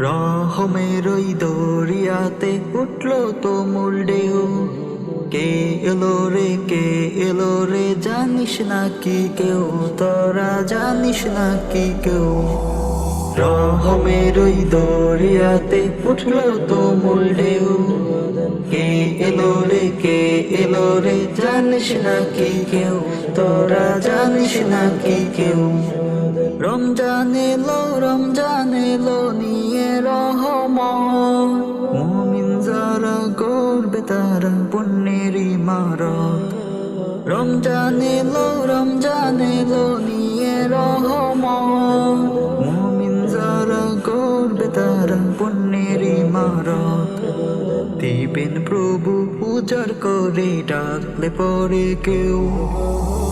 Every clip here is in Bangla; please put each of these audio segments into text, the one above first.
রহমের ওই দরিয়াতে উঠল তো মূল ঢেউ কে এলো রে, কে এলো রে, জানিস না কি কেউ? তোরা জানিস না কি কেউ? রহমের ওই দরিয়াতে উঠল তো মূল ঢেউ। কে এলো রে, কে এলো রে, জানিস না কি কেউ? তোরা জানিস না কি কেউ? রমজান এলো রমজান এলো, নিয়ে রহমত। মুমিন যারা করবে তারা পুণ্যের ইমারত রমজান এলো রমজান এলো, নিয়ে রহমত। দিবেন প্রভু পূজার করে, ডাকলে পরে কেউ।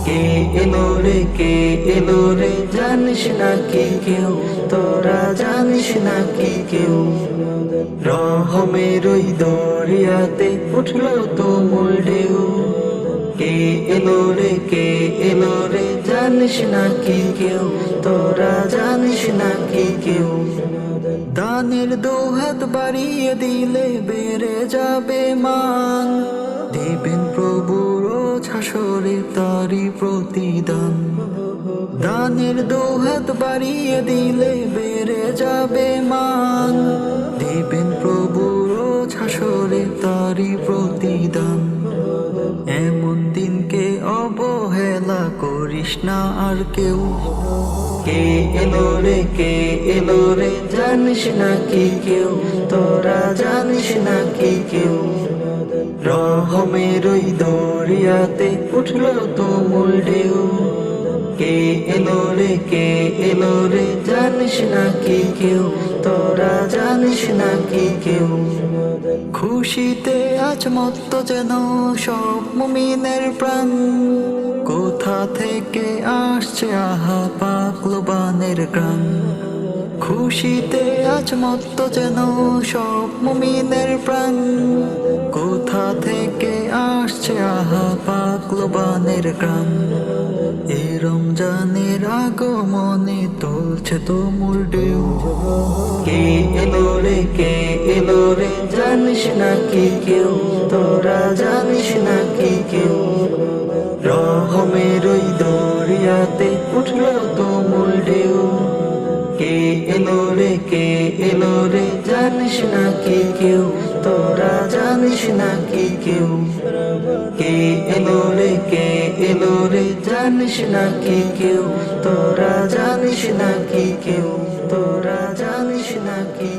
কে এলো রে, কে এলো রে, জানিস না কে কেউ? তোরা জানিস না কে কেউ? রহমের ওই দরিয়াতে উঠল তো ঢেউ। কে এলো রে, কে এলো রে? জানিস না কি কেউ? তোরা জানিস না কি কেউ? দানের দুহাত বাড়িয়ে দিলে বেড়ে যাবে মান। দেবেন প্রভুর ছাসরে তারি প্রতিদান। দানের দুহাত বাড়িয়ে দিলে বেড়ে যাবে মান। দেবেন প্রভুর ছাসরে তারি প্রতিদান। অবহেলা করিস না আর কেউ। কে এলো রে, কে এলো রে, জানিস না কি কেউ? তোরা জানিস না কি কেউ? রহমের ওই দরিয়াতে উঠল তো মুল ঢেউ। কে এলো রে, কে এলো রে? জানিস না কি কেউ? তোরা জানিস না কি কেউ? খুশিতে আজ মত্ত যেন সব মুমিনের প্রাণ। কোথা থেকে আসছে আহা পাকলোবানের গ্রাম খুশিতে আজ মত্ত যেন সব মুমিনের প্রাণ। কোথা থেকে আসছে আহা পাকলবানের গ্রাম? এ রমজানের আগমনে তোলছে তো মূল ঢেউ। কে এলো রে, কে এলো রে, জানিস না কি কেউ? তোরা জানিস না কি কেউ? রহমের ওই দরিয়াতে উঠল তো মূল ঢেউ। কে এলো রে, কে এলো রে? জানিস না কে কেউ? তোরা জানিস না কে কেউ? কে এলো রে, কে এলো রে? জানিস না কে কেউ? তোরা জানিস না কে কেউ? তোরা জানিস না কি